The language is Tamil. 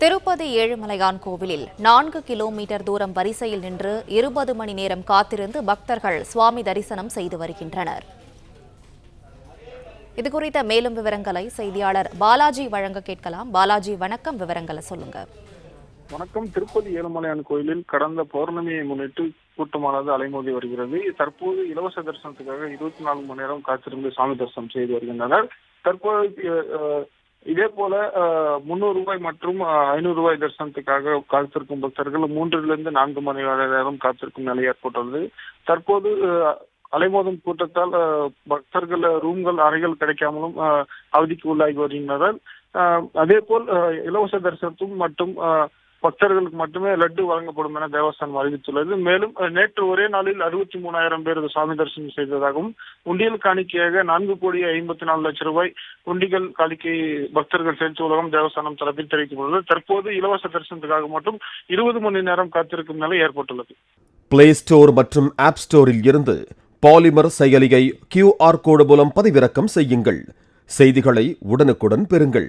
திருப்பதி ஏழுமலையான் கோவிலில் நான்கு கிலோமீட்டர் தூரம் வரிசையில் நின்று இருபது மணி நேரம் காத்திருந்து பக்தர்கள் சுவாமி தரிசனம் செய்து வருகின்றனர். இதுகுறித்த மேலும் விவரங்களை செய்தியாளர் பாலாஜி வழங்க கேட்கலாம். பாலாஜி வணக்கம். விவரங்களை சொல்லுங்க. வணக்கம். திருப்பதி ஏழுமலையான் கோயிலில் கடந்த பௌர்ணமியை முன்னிட்டு கூட்டமானது அலைமோதி வருகிறது. தற்போது இலவச தரிசனத்துக்காக இருபத்தி நாலு மணி நேரம் காத்திருந்து சாமி தரிசனம் செய்து வருகின்றனர். தற்போது இதே போல முன்னூறு ரூபாய் மற்றும் ஐநூறு ரூபாய் தரிசனத்துக்காக காத்திருக்கும் பக்தர்கள் மூன்றிலிருந்து நான்கு மணி நேரம் காத்திருக்கும் நிலை ஏற்பட்டுள்ளது. தற்போது அஹ், அலைமோதும் கூட்டத்தால் அஹ், பக்தர்கள் ரூம்கள் அறைகள் கிடைக்காமலும் அவதிக்கு உள்ளாகி வருகின்றனர். அதே போல் இலவச தரிசனத்தும் மற்றும் பக்தர்களுக்கு மட்டுமே லட்டு வழங்கப்படும் என தேவஸ்தானம் அறிவித்துள்ளது. மேலும் நேற்று ஒரே நாளில் அறுபத்தி மூணாயிரம் பேர் சாமி தரிசனம் செய்ததாகவும் உண்டியல் காணிக்கையாக நான்கு கோடி ஐம்பத்தி நாலு லட்சம் ரூபாய் உண்டிகள் காணிக்கை பக்தர்கள் செலுத்துவதாகவும் தேவஸ்தானம் தரப்பில் தெரிவிக்கப்பட்டுள்ளது. தற்போது இலவச தரிசனத்துக்காக மட்டும் இருபது மணி நேரம் காத்திருக்கும் நிலை ஏற்பட்டுள்ளது. பிளே ஸ்டோர் மற்றும் ஆப் ஸ்டோரில் இருந்து பாலிமர் செயலியை கியூஆர் கோடு மூலம் பதிவிறக்கம் செய்யுங்கள். செய்திகளை உடனுக்குடன் பெறுங்கள்.